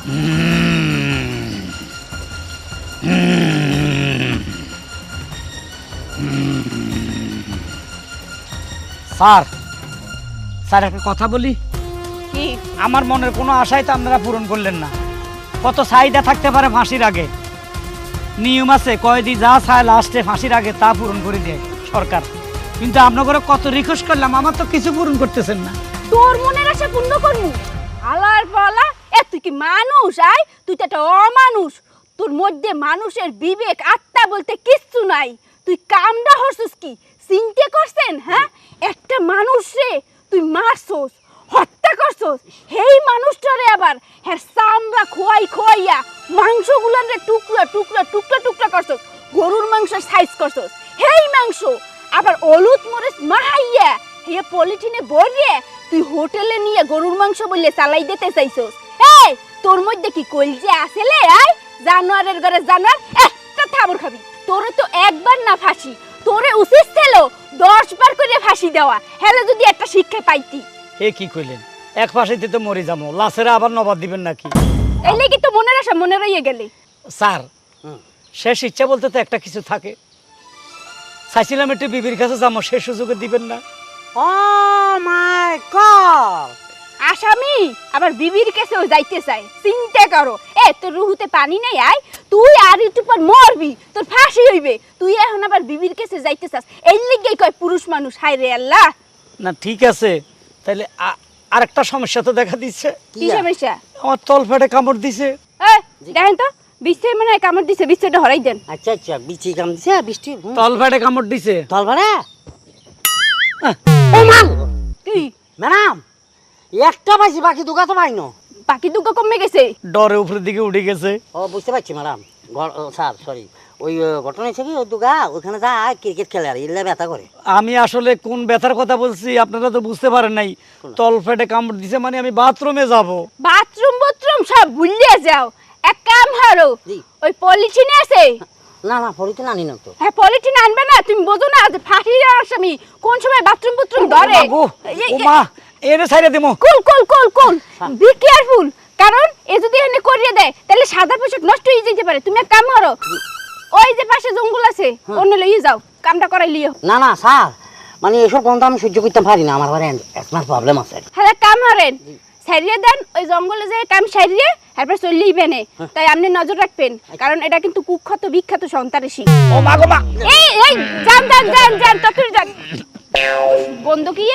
Sir sir একটা কথা বলি? কি? আমার মনের কোনো আশাই তো আপনারা পূরণ করলেন না। কত চাহিদা থাকতে পারে ফাঁসির আগে? নিয়ম আছে কয়দি যা চায় লাস্টে ফাঁসির আগে তা পূরণ করে দেয় সরকার। কিন্তু আপনাদের কত রিকোয়েস্ট করলাম আমার তো কিছু পূরণ করতেছেন না। তোর মনের আশা পূর্ণ করমু আলার পালা এ, তুই কি মানুষ? আয়, তুই তো একটা অমানুষ। তোর মধ্যে মানুষের বিবেক, আত্মা বলতে কিচ্ছু নাই। তুই কামডা হরছিস কি? চিনতে করছেন হ্যাঁ? একটা মানুষ রে, তুই মারছস হত্যা করছস হেই মানুষটারে আবার হ্যাঁ চামড়া খোয়াই খোয়াইয়া মাংসগুলার রে টুকরা টুকরা টুকরা টুকরা করছস গরুর মাংসের সাইজ করছস হেই মাংস, আবার হলুদ মরিচ মাহাইয়া হে পলিথিনে ভরিয়ে তুই হোটেলে নিয়ে গরুর মাংস বললে চালাই দিতে চাইছস এই তোর মধ্যে কি কলজে আসেলে আয় জানোয়ারের ঘরে জানোয়ার একটা থাবর খাবি। তোরে তো একবার না ফাঁসি তোরে উচিত ছিল দশ বার করে ফাঁসি দেওয়া। হেলে যদি একটা শিক্ষা পাইতি। এ কি কইলেন? এক পাশেতে তো মরে যাব লাশেরা আবার নবাদ দিবেন নাকি? এই লেগে তো মনে রাখা মনে রইয়ে গেলে। স্যার শেষ ইচ্ছা বলতে তো একটা কিছু থাকে। চাইছিলাম একটু বিবির কাছে যাব সে সুযোগে দিবেন না। ও মাই গড আসামি? আবার বিবির কাছেও যাইতে চাই চিন্তা করো এ তোর রুহুতে পানি নেই আয় তুই আর একটু পর মরবি তোর ফাঁসি হইবে। তুই এখন আবার বিবির কাছে যাইতে চাস। এই লিগেই কয় পুরুষ মানুষ হায় রে আল্লাহ। না ঠিক আছে। তাহলে আ- আরেকটা সমস্যা তো দেখা দিচ্ছে। কি সমস্যা? আমার তল ফেটে কামড় দিছে। দেখেন তো বিস্তার মানে কামড় দিছে বিস্তারটা হরাই দেন। আচ্ছা আচ্ছা বিচি কাম দিছে বৃষ্টি। তল ফেটে কামড় দিছে। তল ভাড়া ও মা কি? ম্যাডাম! একটা পাইছি বাকি দুগা তো পাইনো। বাকি দুঃখ কমে গেছে। ডরে উপরের দিকে উঠে গেছে। ও বুঝতে পারছি ম্যাডাম। স্যার সরি ওই ঘটনা হয়েছে কি ওই দুগা ওখানে যা ক্রিকেট খেলে আর ইল্লা ব্যথা করে। আমি আসলে কোন ব্যথার কথা বলছি আপনারা তো বুঝতে পারেন নাই। তল ফেটে কামড় দিছে মানে আমি বাথরুমে যাব। বাথরুম বাথরুম সব ভুলিয়ে যাও। এক কাম হারো ওই পলিথিনে আছে? না না পরিতে না তো। হ্যাঁ পলিথিন আনবে না তুমি বোঝো না ফাঁসি আসামি কোন সময় বাথরুম বাথরুম ধরে? গো ও মা এনে ছাইরে দিমো। কুল কুল কুল কুল। বি কেয়ারফুল কারণ এ যদি এখানে করিয়ে দেয় তাহলে সাদা পোশাক নষ্ট হয়ে যেতে পারে। তুমি এক কাম করো ওই যে পাশে জঙ্গল আছে অন্য লইয়ে যাও কামটা করাই লিও। না না স্যার। মানে এসব গন্ধ আমি সহ্য করতে পারি না। আমার বাড়ি একটা প্রবলেম আছে। হ্যাঁ কাম করেন। সারিয়ে দেন ওই জঙ্গলে যে কাম সারিয়ে তারপর চললেই বেনে। তাই আপনি নজর রাখবেন। কারণ এটা কিন্তু কুখ্যাত বিখ্যাত সন্তানেশী ও মা গো মা। এই এই যান যান যান যান যান। বন্ধ কি?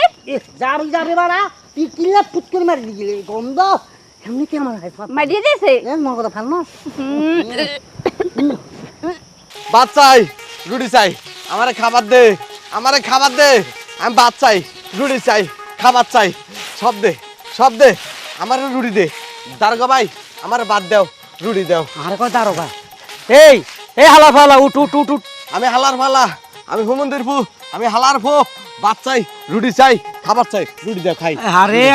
যাবি যাবে বাড়া। তুই কিল্লা ফুট করে মারি দিলি। গন্ধ। এমনি কি আমার মারিয়ে দিয়েছে? কথা ভালো না। ভাত চাই রুটি চাই। আমারে খাবার দে আমারে খাবার দে। আমি ভাত চাই রুটি চাই খাবার চাই। সব দে সব দে। আমার রুটি দে। দারোগা ভাই আমার ভাত দেও রুটি দেও। আর কয় দারোগা? এই এই হালা ফালা উঠ উঠ উঠ উঠ। আমি হালার ফালা। আমি হুমন্দির ফু আমি হালার ফু ভাত চাই রুটি চাই খাবার চাই রুটি দেও খাই। আরে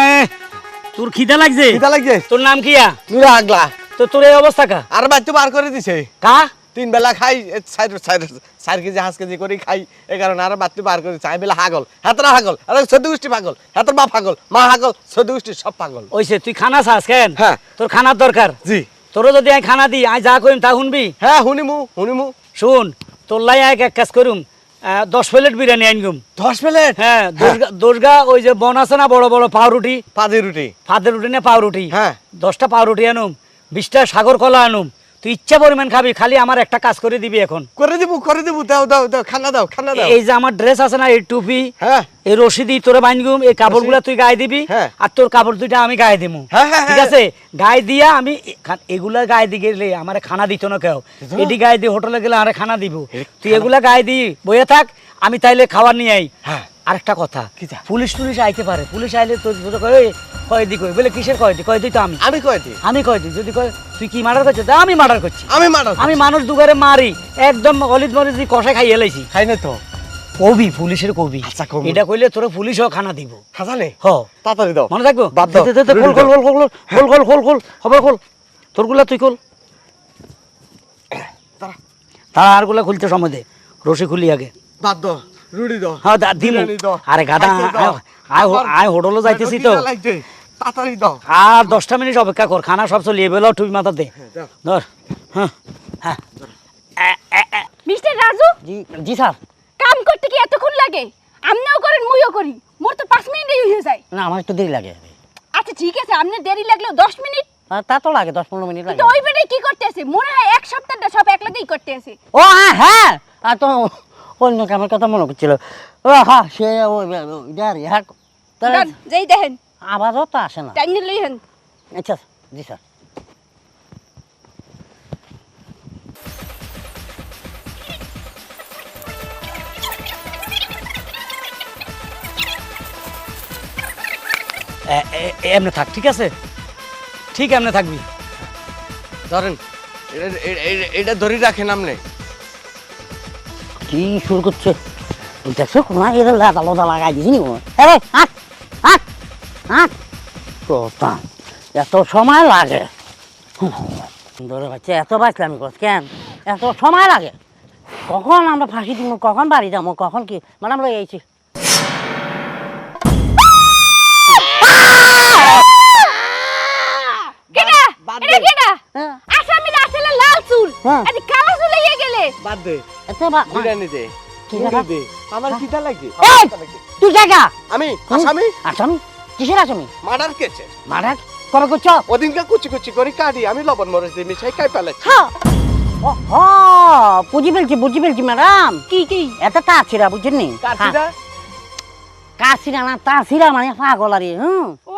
তোর খিদা লাগছে? কিতা লাগছে? তোর নাম কিয়া নুরা আগলা। তো তোর এই অবস্থা কা? আর ভাই তো বার করে দিছে। কা? তিন বেলা খাই এ চার চার চার কেজি হাঁস কেজি করে খাই। এই কারণে আর বাতি বার করে চাই বেলা হাগল। হাতরা হাগল। আর চোদ্দ গোষ্ঠী পাগল। হাতের বাপ হাগল। মা হাগল। চোদ্দ গোষ্ঠী সব পাগল। ওইসে তুই খানা চাস কেন? হ্যাঁ। তোর খানার দরকার। জি। তোরও যদি আমি খানা দিই আমি যা করিম তা শুনবি? হ্যাঁ শুনিমু শুনিমু। শুন তোর লাই এক এক কাজ করুম। দশ প্লেট বিরিয়ানি আনগুম। দশ প্লেট? হ্যাঁ দোসগা- দোসগা ওই যে বন আছে না বড় বড় পাউরুটি? ফাদের রুটি। ফাদের রুটি না পাউরুটি? হ্যাঁ। দশটা পাউরুটি আনুম বিশটা সাগর কলা আনুম তুই ইচ্ছা পরিমাণ খাবি খালি আমার একটা কাজ করে দিবি এখন। করে দিবু করে দিবু দাও দাও দাও খানা দাও খানা দাও। এই যে আমার ড্রেস আছে না এই টুপি হ্যাঁ। এই রশিদি তোরে বান্ধগুম এই কাপড়গুলা তুই গায়ে দিবি হ্যাঁ। আর তোর কাপড় দুইটা আমি গায়ে দিমু। হ্যাঁ, হ্যাঁ, ঠিক। আছে? গায়ে দিয়া আমি এগুলা গায়ে দিয়ে গেলে আমার খানা দিত না কেউ। এটি গায়ে দিয়ে হোটেলে গেলে আরে খানা দিব। তুই এগুলা গায়ে দি বইয়ে থাক আমি তাইলে খাবার নিয়ে আই। হ্যাঁ। আরেকটা কথা? পুলিশ টুলিশ আইতে পারে পুলিশ আইলে তোর তোর কয় "ওই, কয় দি কই? বলে কিসের কয় দি কয় দি তো আমি। আমি কয়টি আমি কয় দি যদি কয় তুই কি মার্ডার করছিস? তা আমি মার্ডার করছি। আমি মারো আমি মানুষ দুগারে মারি। একদম অলিদ দিয়ে খাই না তো। কবি পুলিশের কবি। আচ্ছা, কবি। এটা কইলে তোরা পুলিশও খানা দিব। খাজানে হ। তাড়াতাড়ি দাও। মনে থাকব? বাদ দাও। খোল দাও। খোল খোল খোল খোল খোল খোল খবর তোরগুলা তুই খোল। তারা আরগুলা খুলতে সময় দে। রশি খুলি আগে। বাদ দাও। রুটি দাও। হ্যাঁ দিমু। আরে গাদা আয় আবার আয় হোটেলে যাইতেছি তো। তাড়াতাড়ি দাও। আর দশটা মিনিট অপেক্ষা কর খানা সব চলিয়ে বেলো টুপি মাথাতে দাও। ধর হ্যাঁ হ্যাঁ। মিস্টার রাজু? জি জি স্যার। কাম করতে কি এতক্ষণ লাগে? আমনেও করেন মুইও করি। মোর তো পাঁচ মিনিটেই হয়ে যায়। না আমার একটু দেরি লাগে। আচ্ছা ঠিক আছে আপনার দেরি লাগলেও দশ মিনিট? আর তা তো লাগে দশ পনেরো মিনিট লাগে। ওই বেটাই কি করতে আছে মনে হয় এক সপ্তাহটা সব এক লগেই করতে আছে ও হ্যাঁ হ্যাঁ। আর তো অন্য কামের কথা মনে করছিল ও হ্যাঁ সে ওই ইয়ারি হ্যাঁ যেই দেখেন। আওয়াজও তো আসে না। টাইম আচ্ছা জি স্যার। এমনে থাক ঠিক আছে? ঠিক এমনে থাকবি। ধরেন। এটা- ধরে রাখেন আপনি কি শুরু করছে? দেখছ না এদের লাদা লোদা লাগাই দিছি নি হাট কথা এত সময় লাগে। ধরে বাচ্চা এত বাঁচলাম কেন? এত সময় লাগে। কখন আমরা ফাঁসি দিব কখন বাড়ি যাব কখন কি? এটা দে। কেডা হ্যাঁ। আসামিরা আসলে লাল চুল। হ্যাঁ। আরে কালা চুল হয়ে আমার আমি আসামি? আসামি? কিসের আসামি? মার্ডার কেছে। মারা কবে করছ? ওদিনকে কুচি কুচি করে কাটি আমি লবণ মরিচ দিয়ে মিশাই খাই ফেলেছি। বুঝি ফেলছি বুঝি ফেলছি ম্যাডাম। কি কি? এত তাছিরা বুঝছেন কাটিটা কাছিরা না তাছিরা মানে পাগল আরে হুম ও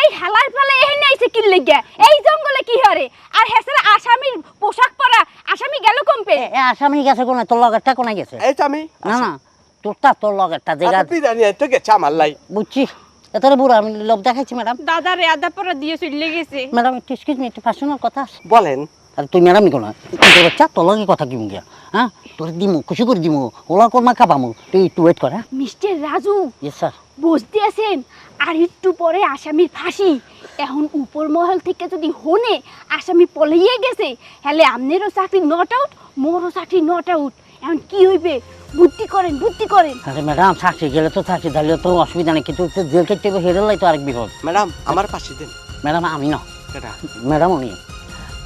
এই হালার পালে এখানে আইছে কি লাগিয়া? এই জঙ্গলে কি হরে? আর হেসের আসামির পোশাক পরা আসামি গেল কমপে এ এ আসামি গেছে কোনে? তোর লগেরটা কোনে গেছে? এই তো আমি না না তোরটা তোর লগেরটা জায়গা আচ্ছা, বিরিয়ানি আনতে গেছে আমার লাই। বুঝছি। এতরে বুড়ো আমি লোভ দেখাইছি ম্যাডাম। দাদা রে আদা পরা দিয়ে চলে গেছে। ম্যাডাম একটু এক্সকিউজ মি একটু পার্সোনাল কথা আছে? বলেন। আরে তুই ম্যাডামই কোনা? তোর বাচ্চা তোর লগে কথা কি গিয়া? হ্যাঁ? তোর দিমু খুশি করে দিমু ওলা কর্মা খাবামু। তুই একটু ওয়েট কর হ্যাঁ? মিস্টার রাজু ইয়েস স্যার বুঝতে আছেন? আর একটু পরে আসামির ফাঁসি। এখন উপর মহল থেকে যদি হনে আসামি পলাইয়ে গেছে হলে আমনেরও চাকরি নট আউট মোরও চাকরি নট আউট এখন কি হইবে? বুদ্ধি করেন বুদ্ধি করেন। আরে ম্যাডাম চাকরি গেলে তো চাকরি দিলে তো অসুবিধা নেই কিন্তু জেল খেতে হেরেলাই তো আরেক বিপদ। ম্যাডাম আমার পাশে দেন। ম্যাডাম আমি না। ম্যাডাম উনি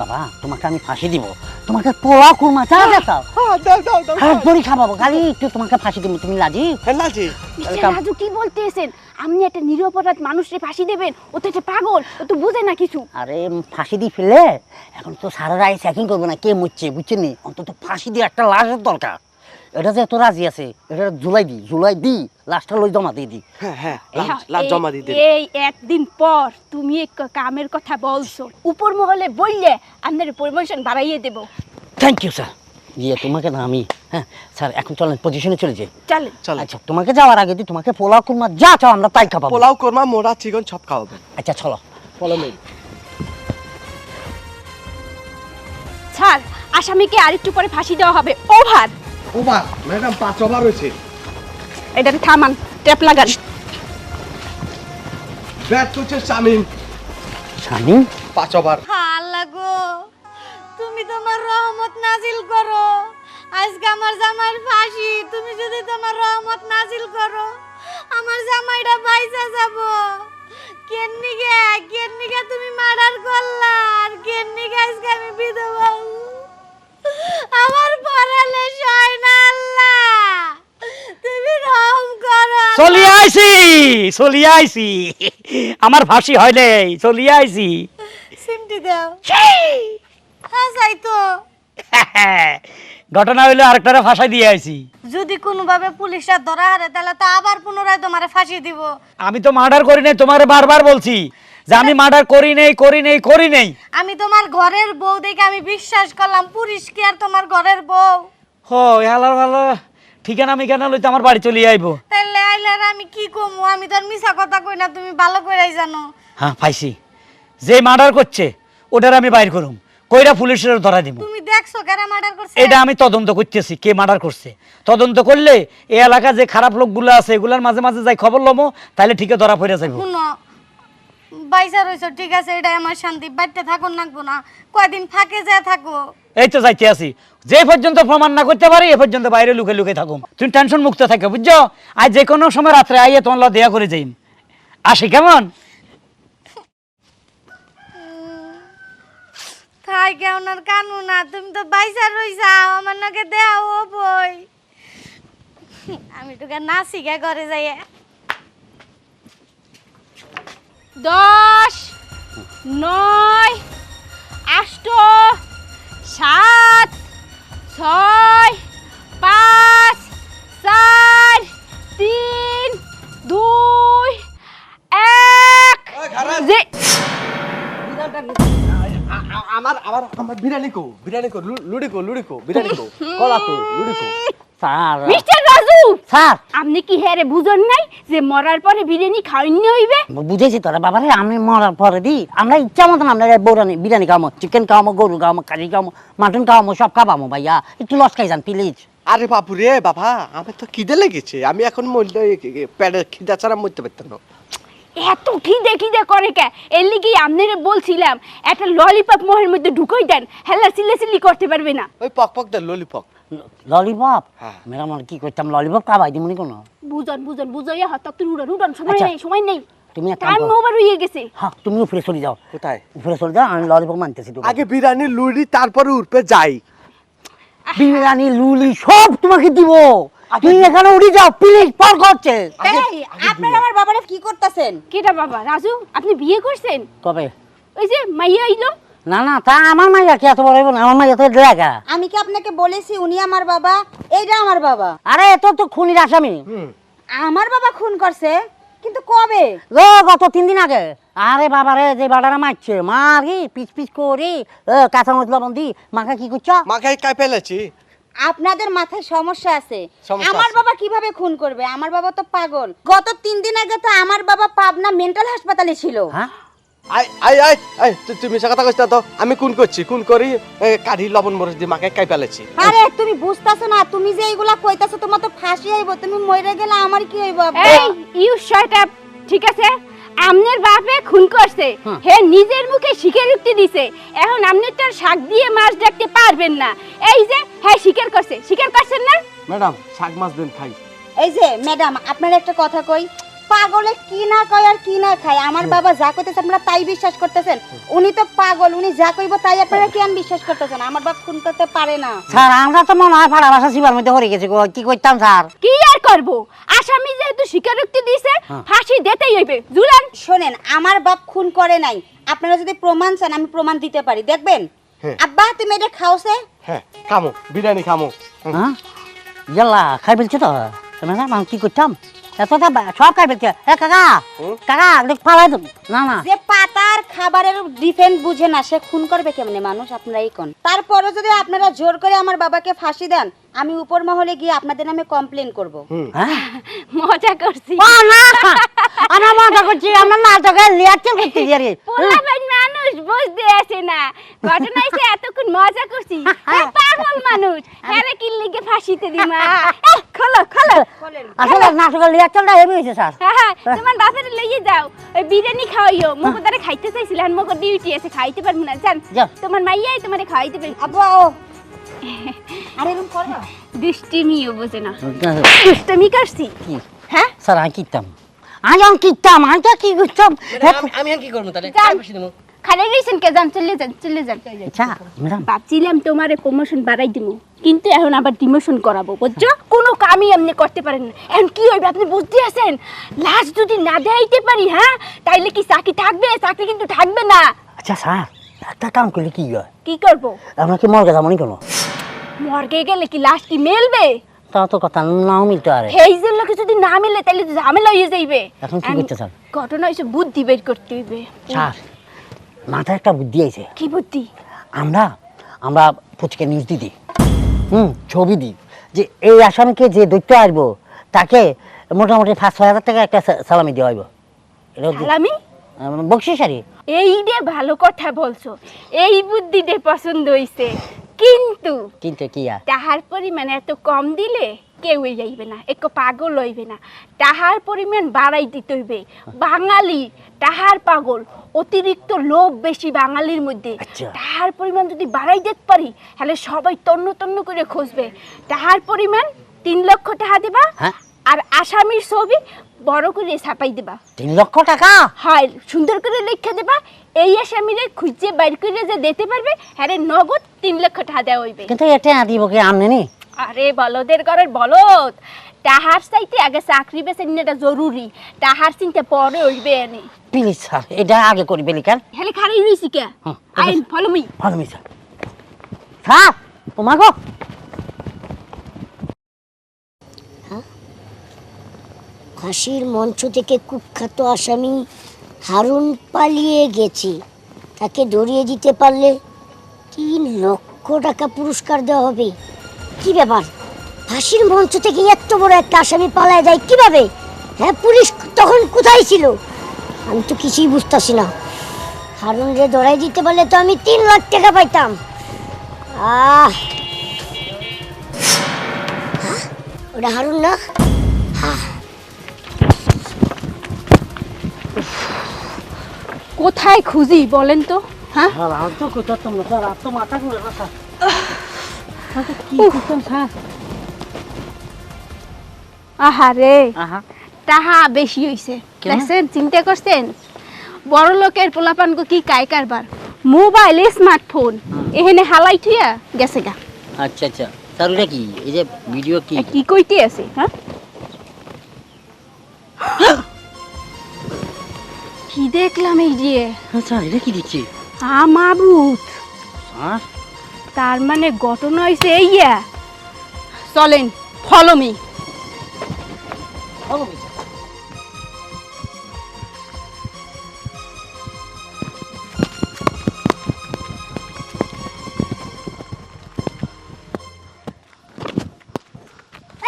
বাবা তোমাকে আমি ফাঁসি দিব। তোমাকে পোলা কুরমা চা দেখাও হ্যাঁ দাও দাও দাও হাত ধরি খাবাবো খালি একটু তোমাকে ফাঁসি দিব তুমি লাজি? হ্যাঁ লাজি। রাজু কি বলতেছেন? আপনি একটা নিরপরাধ মানুষকে ফাঁসি দেবেন। ও তো একটা পাগল ও তো বুঝে না কিছু। আরে ফাঁসি দিয়ে ফেলে? এখন তো সারা রায় চেকিং করবে না কে মুচ্ছে বুঝছেন অন্তত ফাঁসি দিয়ে একটা লাশের দরকার। এটা যে এত রাজি আছে এটা জুলাই দি জুলাই দি লাশটা লই জমা দিয়ে দি। হ্যাঁ হ্যাঁ এই- জমা দিয়ে দেন এই একদিন পর তুমি এক কামের কথা বলছো। উপর মহলে বললে আপনার প্রমোশন বাড়াইয়ে দেব। থ্যাংক ইউ স্যার ইয়ে তোমাকে না আমি হ্যাঁ স্যার এখন চলেন পজিশনে চলে যাই। চলেন চল আচ্ছা তোমাকে যাওয়ার আগে দি তোমাকে পোলাও কুরমা যা চাও আমরা তাই খাব পোলাও কোরমা মোড়া চিকন সব খাওয়াবেন আচ্ছা চলো। ফলো মেল স্যার আসামিকে আরেকটু পরে ফাঁসি দেওয়া হবে। ওভার ওবার ম্যাডাম পাঁচ ওভার হয়েছে এটাকে থামান ট্যাপ লাগান। ব্যাট করছে শামিম। স্বামী পাঁচ ওভার আল্লাহ গো তুমি তোমার রহমত নাজিল করো। আজকে আমার জামাইয়ের ফাঁসি তুমি যদি তোমার রহমত নাজিল করো আমার জামাইটা বাইসা যাব। কেন্নিকে কেন্নিকে তুমি মার্ডার করলা আর কেন্নিকে আজকে আমি বিধবা আমার পরালে সয় না আল্লাহ। তুমি রহম করো চলিয়ে আইছি চলিয়ে আইছি। আমার ফাঁসি নাই চলিয়ে আইছি। সিমটি দাও। হ্যাঁ যাই তো। ঘটনা হইল আরেকটারে ফাঁসাই দিয়ে আইছি। যদি কোনোভাবে পুলিশরা ধরা হারে তাহলে তো আবার পুনরায় তোমারে ফাঁসি দিব। আমি তো মার্ডার করি নাই তোমারে বারবার বলছি। যে আমি মার্ডার করি নেই করি নেই করি নেই। আমি তোমার ঘরের বউ দেখে আমি বিশ্বাস করলাম পুলিশ কি আর তোমার ঘরের বউ? হো ভালো ভালো ঠিকানা মিকানা লইতে আমার বাড়ি চলে আইবো। তাহলে আইলার আমি কি কমু? আমি তো আর মিছা কথা কই না তুমি ভালো করেই জানো। হ্যাঁ পাইছি। যে মার্ডার করছে ওটার আমি বাইর করুম। কইরা পুলিশের ধরা দিব তুমি দেখছ কারা মার্ডার করছে? এটা আমি তদন্ত করতেছি কে মার্ডার করছে। তদন্ত করলে এই এলাকা যে খারাপ লোকগুলো আছে এগুলার মাঝে মাঝে যাই খবর লমো তাহলে ঠিকই ধরা পড়ে যাইব। শুনো বাইসা রইছো ঠিক আছে এটাই আমার শান্তি বাড়িতে থাকুন নাকবো না। কয়দিন ফাঁকে যায় থাকো। এই তো যাইতে আছি। যে পর্যন্ত প্রমাণ না করতে পারি এ পর্যন্ত বাইরে লুকে লুকে থাকুম। তুমি টেনশন মুক্ত থাকো বুঝছ? আর যে কোনো সময় রাত্রে আইয়ে তোমার দেয়া করে যাই আসি কেমন? থাই কেমন? কানু না তুমি তো বাইসা রইছা আমার নাকে দেয়া ও বই আমি তোকে নাসি গে ঘরে যাইয়া। দশ নয় আষ্ট সাত ছয় পাঁচ চার তিন দুই এক। আমার আমার আমার বিরিয়ানি কো বিরিয়ানি কো লুডি কো লুডি কো বিরিয়ানি কো কলা কো লুডি কো। Sir mister sir. আপনি কি বুঝন নাই যে মরার পরে বিরিয়ানি খাওয়াইনি হইবে? বুঝেছি তোরা বাবারে আমি মরার পরে দি আমরা ইচ্ছা মতন আমরা বৌরানি বিরিয়ানি খাওয়ামো চিকেন খাওয়ামো গরু খাওয়ামো কারি খাওয়ামো মাটন খাওয়ামো সব খাওয়ামো ভাইয়া। একটু লস খাই যান প্লিজ আরে বাপু রে বাবা আমার তো খিদে লেগেছে। আমি এখন মরলে প্যাডে খিদা ছাড়া মরতে পারতাম না। এত খিদে খিদে করে কে? এর লিগে আপনারে বলছিলাম একটা ললিপপ মোহের মধ্যে ঢুকাই দেন হেলা সিলে সিলি করতে পারবে না। ওই পক পক দে ললিপপ ললিপপ। মেরা মনে কি করতাম ললিপপ খাওয়াই দিমনি কোনো বুঝন বুঝন বুঝাইয়া হাত তুই উড়ান উড়ান সময় আচ্ছা। নেই সময় নেই। তুমি টাইম ওভার হয়ে গেছে। হ্যাঁ তুমি উপরে চলে যাও। কোথায়? উপরে চলে যাও আমি ললিপপ মানতেছি তোকে। আগে বিরিয়ানি লুডি তারপরে উঠবে যাই। বিরিয়ানি লুলি সব তোমাকে দিব। তুমি এখানে উঠে যাও প্লিজ পর করছে। এই আপনারা আমার বাবারে কি করতেছেন? কেটা বাবা রাজু আপনি বিয়ে করছেন? কবে? ওই যে মাইয়া আইলো না না তা আমার মাইয়া কি এত বড় হইব না? আমার মাইয়া তো দেখা আমি কি আপনাকে বলেছি উনি আমার বাবা? এইটা আমার বাবা। আরে এত তো খুনির আসামি। আমার বাবা খুন করছে কিন্তু কবে? ও গত তিন দিন আগে। আরে বাবা রে যে বাড়ারা মারছে মারি পিচ পিচ করি ও কাঁচা মশলা বন্দি মাকে কি করছ? মাকে কাই ফেলেছি। আপনাদের মাথায় সমস্যা আছে। আমার বাবা কীভাবে খুন করবে? আমার বাবা তো পাগল। গত তিন দিন আগে তো আমার বাবা পাবনা মেন্টাল হাসপাতালে ছিল। হ্যাঁ? আই আই আই আই তু- তুমি সে কথা কইছ তো। আমি কোন করছি কোন করি কাঠি লবণ মরিচ দিয়ে মাকে কাই ফেলেছি। আরে তুমি বুঝতাছো না তুমি যে এইগুলা কইতাছো তোমার তো ফাঁসি হইব তুমি মরে গেলে আমার কি হইব এই ইউ শাট আপ ঠিক আছে? আমনের বাপে খুন করছে হ্যাঁ। হে নিজের মুখে স্বীকারোক্তি দিছে এখন আপনি তো শাক দিয়ে মাছ দেখতে পারবেন না। এই যে হ্যাঁ স্বীকার করছে স্বীকার করছেন না? ম্যাডাম শাক মাছ দেন খাই। এই যে ম্যাডাম আপনার একটা কথা কই পাগলে কি না কয় আর কি না খায়? আমার বাবা যা কইতেছে আপনারা তাই বিশ্বাস করতেছেন। উনি তো পাগল উনি যা কইব তাই আপনারা কেন বিশ্বাস করতেছেন? আমার বাপ খুন করতে পারে না। স্যার আমরা তো মনে হয় ফাড়া বাসা শিবার মধ্যে হরে গেছে গো কি করতাম স্যার? কি আর করব? আসামি যেহেতু স্বীকারোক্তি দিছে হ্যাঁ। ফাঁসি দিতেই হইবে। জুলান। শোনেন আমার বাপ খুন করে নাই। আপনারা যদি প্রমাণ চান আমি প্রমাণ দিতে পারি। দেখবেন? হ্যাঁ। আব্বা তুমি এটা খাওছে? হ্যাঁ খামো বিরিয়ানি খামো। হ্যাঁ? ইয়াল্লা খাই ফেলছে তো? ম্যাডাম আমি কি করতাম? এতটা বা- সব খাই ফেলছে এ কাকা হুম? কাকা দেখ ফালাই তো না না যে পাতার খাবারের ডিফেন্স বুঝে না সে খুন করবে কেমনে মানুষ? আপনারাই কোন? তারপরে যদি আপনারা জোর করে আমার বাবাকে ফাঁসি দেন আমি উপর মহলে গিয়ে আপনাদের নামে কমপ্লেন করব। হ্যাঁ? মজা করছি। ও না! আমরা মজা করছি আমরা নাটকে লিয়াচ্ছেন করতে দিয়ে রে। পোলাপান মানুষ বুঝতে আসে না। ঘটনা হইছে এতক্ষণ মজা করছি। হ্যাঁ, পাগল মানুষ। হ্যাঁ কি লিগে ফাঁসিতে দিমা খোলো খোলো। আসলে নাটকের লিয়াচ্ছনটা হেভি হয়েছে স্যার। হ্যাঁ, হ্যাঁ, তোমার বাপের লইয়ে যাও। ওই বিরিয়ানি খাওয়াইও। মুখ দ্বারা খাইতে চাইছিলাম মুখ ডিউটি আছে খাইতে পারব না। জান তোমার মাইয়াই তোমারে খাওয়াইতে পারব। আব্বা ও। আরে এরকম করো দুষ্টিমিও বোঝে না। দুষ্টমি করছি। কি? হ্যাঁ? স্যার আমি কিতাম আমি কিতাম আমি তো কি করতাম? আমি কি করব তাহলে? খালি রইছেন কে? যান চলে যান চলে যান। আচ্ছা ম্যাডাম। ভাবছিলাম তোমারে প্রমোশন বাড়াই দিব। কিন্তু এখন আবার ডিমোশন করাবো বুঝছ? কোনো কামই এমনি করতে পারেন না। এখন কি হইবে আপনি বুঝতে আছেন? লাস্ট যদি না দেখাইতে পারি হ্যাঁ তাইলে কি চাকরি থাকবে? চাকরি কিন্তু থাকবে না। আচ্ছা স্যার একটা কাম করলে কি হয়? কি করব? আমরা কি মর্গে যাব কোনো? মর্গে গেলে কি লাস্ট কি মেলবে? তা তো কথা নাও মিলতে পারে। হেইজের লোকে যদি না মেলে তাহলে তো ঝামেলা হয়ে যাইবে। এখন কি করতে স্যার? ঘটনা হয়েছে বুদ্ধি বের করতে হইবে। স্যার মাথায় একটা বুদ্ধি আছে কি বুদ্ধি? আমরা আমরা পুচকে নিউজ দিদি হুম ছবি দিই। যে এই আসামিকে যে দৈত্য আসব তাকে মোটামুটি পাঁচ ছয় হাজার টাকা একটা সালামি দেওয়া হইব। সালামি? বকশিস আরে। এই দিয়ে ভালো কথা বলছো। এই বুদ্ধিতে পছন্দ হইছে। কিন্তু কিন্তু কি আর? তাহার পরিমাণ এত কম দিলে কেউই যাইবে না একটু পাগল হইবে না। তাহার পরিমাণ বাড়াই দিতে হইবে। বাঙালি তাহার পাগল অতিরিক্ত লোভ বেশি বাঙালির মধ্যে। আচ্ছা। তাহার পরিমাণ যদি বাড়াই দিতে পারি তাহলে সবাই তন্ন তন্ন করে খুঁজবে। তাহার পরিমাণ তিন লক্ষ টাকা দিবা হ্যাঁ। আর আসামির ছবি বড় করে ছাপাই দেবা। তিন লক্ষ টাকা? হয় সুন্দর করে লিখে দেবা এই আসামিরে খুঁজে বাইর করে যে দিতে পারবে হ্যাঁ নগদ তিন লক্ষ টাকা দেওয়া হইবে। কিন্তু এটা দিব কি আরে বলদের ঘরের বলদ। তাহার চাইতে আগে চাকরি বেছে নিটা জরুরি। তাহার চিন্তা পরে হইবে এনে। প্লিজ স্যার এটা আগে করি বেলি কেন? হেলে খারাই রইছি কে? আইন ফলো মি ভালো মিস স্যার। তোমাকে? ফাঁসির মঞ্চ থেকে কুখ্যাত আসামি হারুন পালিয়ে গেছে। তাকে ধরিয়ে দিতে পারলে তিন লক্ষ টাকা পুরস্কার দেওয়া হবে। কি ব্যাপার? ফাঁসির মঞ্চ থেকে এত বড় একটা আসামি পালায় যায় কীভাবে? হ্যাঁ পুলিশ তখন কোথায় ছিল? আমি তো কিছুই বুঝতেছি না। হারুন রে ধরাই দিতে পারলে তো আমি তিন লাখ টাকা পাইতাম। আহ! হ্যাঁ? ওটা হারুন না? কোথায় খুঁজি বলেন তো? হ্যাঁ? স্যার তো কোথাও তোমরা? তো মাথা ঘুরে আহারে তাহা বেশি হইছে। দেখছেন চিন্তা করছেন? বড় লোকের পোলাপানকে কি কাই কারবার? মোবাইল স্মার্টফোন এখানে হালাই থুইয়া গেছে গা। আচ্ছা আচ্ছা। ওটা কি? এই যে ভিডিও কি? কি কইতে আছে হ্যাঁ? কি দেখলাম এই যে? আচ্ছা এটা কি দিচ্ছি? আমাবুত স্যার তার মানে ঘটনা হয়েছে এইয়া। চলেন ফলো মি ভালো মিস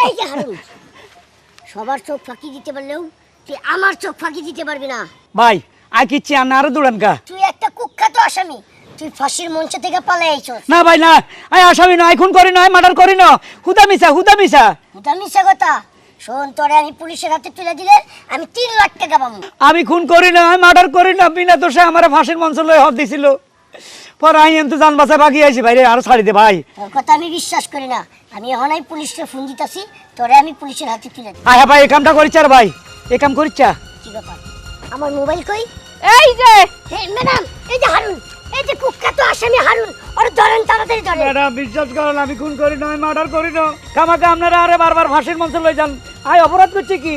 এই যে সবার চোখ ফাঁকি দিতে পারলেও তুই আমার চোখ ফাঁকি দিতে পারবি না। ভাই আই কিচ্ছি আপনি আরও দৌড়ান কা তুই একটা কুখ্যাত আসামি। তুই ফাঁসির মঞ্চ থেকে পালাই আইছস? না ভাই না। আই আসামি না। খুন করি না মার্ডার করি না। হুদা মিশা হুদা মিশা ওটা মিশা কথা? শোন তোরে আমি পুলিশের হাতে তুলে দিলে আমি তিন লাখ টাকা পাবো। আমি খুন করি না আমি মার্ডার করি না। বিনা দোষে আমার ফাঁসির মঞ্চ লয়ে হব দিছিল। পর আই এমতো জান বাসা বাকি আইছি ভাই আরও ছাড়ি দে ভাই। তোর কথা আমি বিশ্বাস করি না। আমি এখনই পুলিশকে ফোন দিতেছি তোরে আমি পুলিশের হাতে তুলে দিই। আয় ভাই এই কামটা করিচ্ছা রে ভাই। এই কাম করিচ্ছা। কি ব্যাপার? আমার মোবাইল কই? এই যে! হে ম্যাডাম এই যে হারুন এই যে কুখ্যাত আসামি হারুন ওর ধরেন তাড়াতাড়ি ধরেন। ম্যাডাম বিশ্বাস করেন আমি খুন করি না আমি মার্ডার করি না কামাকে আপনারা আরে বারবার ফাঁসির মঞ্চ লয়ে যান। আই অপরাধ করছে কি?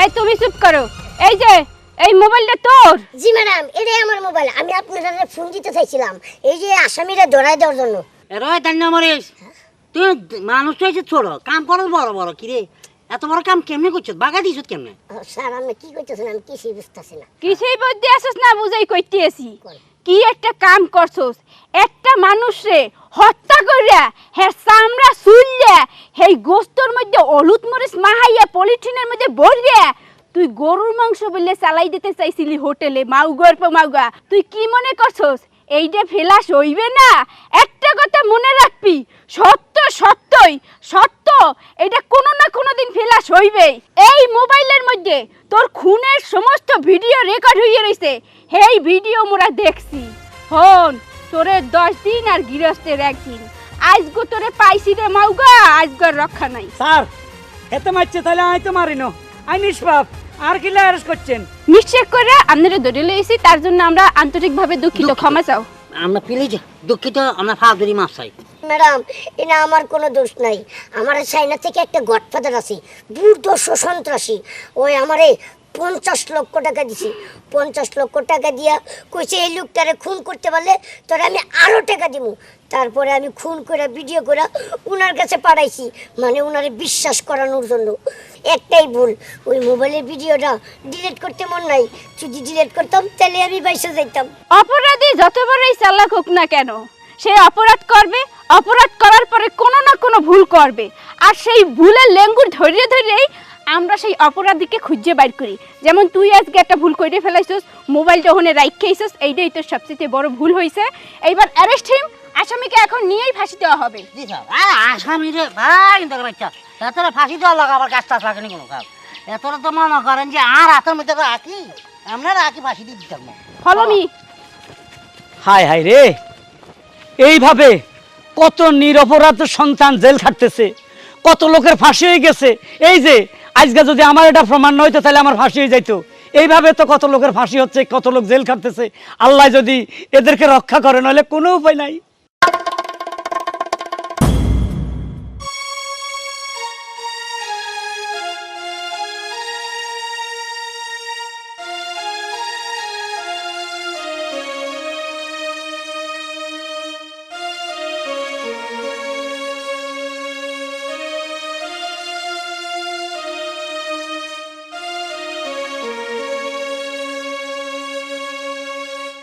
এই তুমি চুপ করো। এই যে এই মোবাইলটা তোর? জি ম্যাডাম এটাই আমার মোবাইল। আমি আপনাদের ফোন দিতে চাইছিলাম এই যে আসামিরা ধরাই দেওয়ার জন্য। রয় তাই না মরিস। তুই মানুষ হয়েছে ছোট কাম করো বড় বড় কি রে এত বড় কাম কেমনে করছ? বাগা দিছ কেমনে? স্যার আমি কি করতেছেন আমি কিছুই বুঝতেছি না। কিছুই বলতে আসিস না বুঝাই কইতে আসি। কি একটা কাম করছস? একটা মানুষরে হত্যা কইরা হের চামড়া চুললে হেই গোস্তর মধ্যে হলুদ মরিচ মাহাইয়া পলিথিনের মধ্যে ভরিয়া তুই গরুর মাংস বলে চালাই দিতে চাইছিলি হোটেলে মাউগর পর মাউগা। তুই কি মনে করছস? এইটা ফেলাস হইবে না? একটা কথা মনে রাখবি সত্য সত্যই সত্য এটা কোনো না কোনো দিন ফেলাস হইবেই। এই মোবাইলের মধ্যে তোর খুনের সমস্ত ভিডিও রেকর্ড হইয়া রইছে। এই ভিডিও মোরা দেখছি। হন তোরে দশ দিন আর গৃহস্থের একদিন। আজগো তোরে পাইছি রে মাউগা আজগর রক্ষা নাই। স্যার এতে মারছে তাহলে আই তো মারি না। আই নিষ্পাপ আর কি লায়ারস করছেন? নিশ্চয় করে আপনারা ধরে লইছি তার জন্য আমরা আন্তরিকভাবে দুঃখিত ক্ষমা চাও। আমরা প্লিজ দুঃখিত আমরা ফাদুরি মাছ চাই। ম্যাডাম এটা আমার কোনো দোষ নাই। আমার চাইনা থেকে একটা গডফাদার আছে দুর্দর্শ সন্ত্রাসী। ওই আমারে পঞ্চাশ লক্ষ টাকা দিছি। পঞ্চাশ লক্ষ টাকা দিয়া কইছে, এই লোকটারে খুন করতে পারলে তোরে আমি আরও টাকা দিব তারপরে আমি খুন করে ভিডিও করে উনার কাছে পাঠাইছি। মানে উনারে বিশ্বাস করানোর জন্য। একটাই ভুল, ওই মোবাইলের ভিডিওটা ডিলিট করতে মন নাই। যদি ডিলিট করতাম, তাহলে আমি বাইসে যাইতাম। অপরাধী যত বড়ই চালাক হোক না কেন সে অপরাধ করবে অপরাধ করার পরে কোনো না কোনো ভুল করবে। আর সেই ভুলের লেঙ্গুর ধরিয়ে ধরিয়েই আমরা সেই অপরাধীকে খুঁজে বাইর করি। যেমন তুই আজকে একটা ভুল করে ফেলাইছিস মোবাইলটা ওখানে রাইখাইছিস এইটাই তোর সবচেয়ে বড় ভুল হয়েছে এইবার অ্যারেস্ট হিম আসামিকে এখন নিয়েই ফাঁসি দেওয়া হবে। জি স্যার আর আসামি রে ভাই দেখো বাচ্চা এতটা ফাঁসি দেওয়া লাগা আবার লাগেনি কোনো কাজ এতটা তো মনে করেন যে আর হাতের মধ্যে রাখি আমরা রাখি ফাঁসি দিয়ে দিতাম না। Follow me. হায় হায় রে। এইভাবে কত নিরপরাধ সন্তান জেল খাটতেছে কত লোকের ফাঁসি হয়ে গেছে। এই যে, আজকে যদি আমার এটা প্রমাণ না হইতো, তাহলে আমার ফাঁসি হয়ে যাইতো। এইভাবে তো কত লোকের ফাঁসি হচ্ছে, কত লোক জেল খাটতেছে। আল্লাহ যদি এদেরকে রক্ষা করে, নইলে কোনো উপায় নাই।